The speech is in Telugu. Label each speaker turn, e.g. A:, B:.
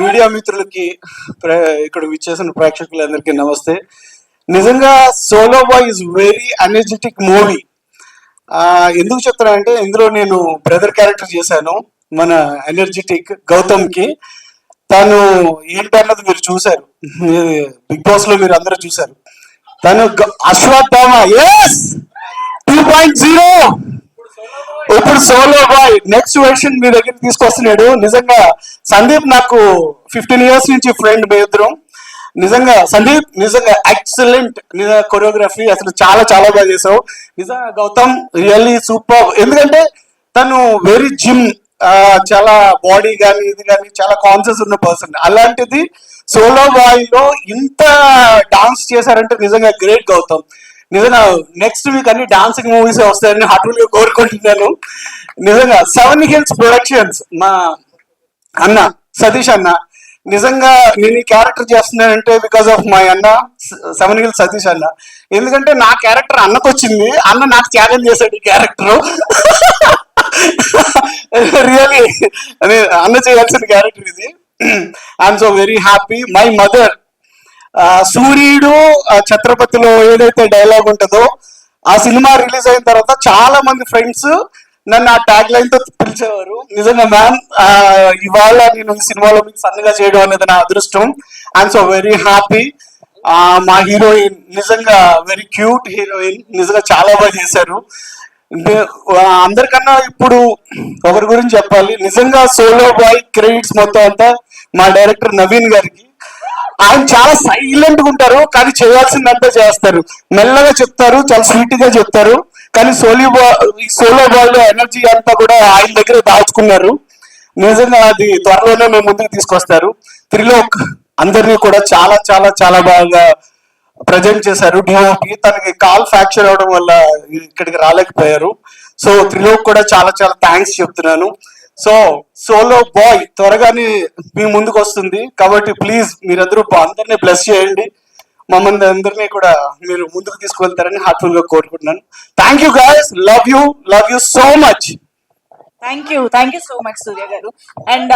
A: మీడియా మిత్రులకి ఇక్కడ విచ్చేసిన ప్రేక్షకులందరికీ నమస్తే. నిజంగా solo boy is very energetic movie ఎందుకు చెప్తానంటే ఇందులో నేను బ్రదర్ క్యారెక్టర్ చేశాను మన ఎనర్జెటిక్ గౌతమ్కి తను ఏంటన్నది మీరు చూశారు. బిగ్ బాస్లో మీరు అందరూ చూశారు. తను Ashwatthama S two point zero ఇప్పుడు సోలో బాయ్ నెక్స్ట్ వెర్షన్ మీ దగ్గర తీసుకొస్తున్నాడు. నిజంగా సందీప్ నాకు ఫిఫ్టీన్ ఇయర్స్ నుంచి ఫ్రెండ్ మీ ఇద్దరం. నిజంగా సందీప్ నిజంగా ఎక్సలెంట్ నిజంగా కొరియోగ్రఫీ అసలు చాలా చాలా బాగా చేసావు. నిజంగా గౌతమ్ రియల్లీ సూపర్ ఎందుకంటే తను వెరీ జిమ్ చాలా బాడీ కానీ ఇది కానీ చాలా కాన్షియస్ ఉన్న పర్సన్ అలాంటిది సోలో బాయ్లో ఇంత డాన్స్ చేశారంటే నిజంగా గ్రేట్ గౌతమ్. నిజంగా నెక్స్ట్ వీక్ అన్ని డాన్సింగ్ మూవీస్ వస్తాయని హార్ట్ఫుల్గా కోరుకుంటున్నాను. నిజంగా సెవెన్ హిల్స్ ప్రొడక్షన్స్ మా అన్న సతీష్ అన్న నిజంగా నేను ఈ క్యారెక్టర్ చేస్తున్నానంటే బికాస్ ఆఫ్ మై అన్న సెవెన్ హిల్స్ సతీష్ అన్న. ఎందుకంటే నా క్యారెక్టర్ అన్నకు వచ్చింది అన్న నాకు ఛాలెంజ్ చేశాడు ఈ క్యారెక్టర్ రియలీ అన్న చేయాల్సిన క్యారెక్టర్ ఇది. I'm so very happy my mother సూర్యుడు ఛత్రపతిలో ఏదైతే డైలాగ్ ఉంటుందో ఆ సినిమా రిలీజ్ అయిన తర్వాత చాలా మంది ఫ్రెండ్స్ నన్ను ఆ ట్యాగ్ లైన్తో పిలిచేవారు. నిజంగా మ్యామ్ ఇవాళ నేను ఈ సినిమాలో మీకు సన్నగా చేయడం అనేది నా అదృష్టం. ఐఎమ్ సో వెరీ హ్యాపీ మా హీరోయిన్ నిజంగా వెరీ క్యూట్ హీరోయిన్ నిజంగా చాలా బాగా చేశారు. అందరికన్నా ఇప్పుడు ఒకరి గురించి చెప్పాలి. నిజంగా సోలో బాయ్ క్రెడిట్స్ మొత్తం అంతా మా డైరెక్టర్ నవీన్ గారికి. ఆయన చాలా సైలెంట్గా ఉంటారు కానీ చేయాల్సిందంతా చేస్తారు. మెల్లగా చెప్తారు చాలా స్వీట్గా చెప్తారు. కానీ సోలీ బాల్ ఈ సోలో బాల్ ఎనర్జీ అంతా కూడా ఆయన దగ్గర దాచుకున్నారు. నిజంగా అది త్వరలోనే మేము ముందుకు తీసుకొస్తారు. త్రిలోక్ అందరినీ కూడా చాలా చాలా చాలా బాగా ప్రజెంట్ చేశారు. డిఓపి తనకి కాల్ ఫ్రాక్చర్ అవడం వల్ల ఇక్కడికి రాలేకపోయారు. సో త్రిలోక్ కూడా చాలా చాలా థ్యాంక్స్ చెప్తున్నాను. సో సోలో బాయ్ త్వరగానే మీ ముందుకు వస్తుంది. కాబట్టి ప్లీజ్ మీరందరూ అందరినీ బ్లెస్ చేయండి. మమ్మల్ని అందరినీ కూడా మీరు ముందుకు తీసుకువెళ్తారని హార్ట్ఫుల్గా కోరుకుంటున్నాను. Thank you guys love you love you so much
B: thank you thank you so much Surya garu. And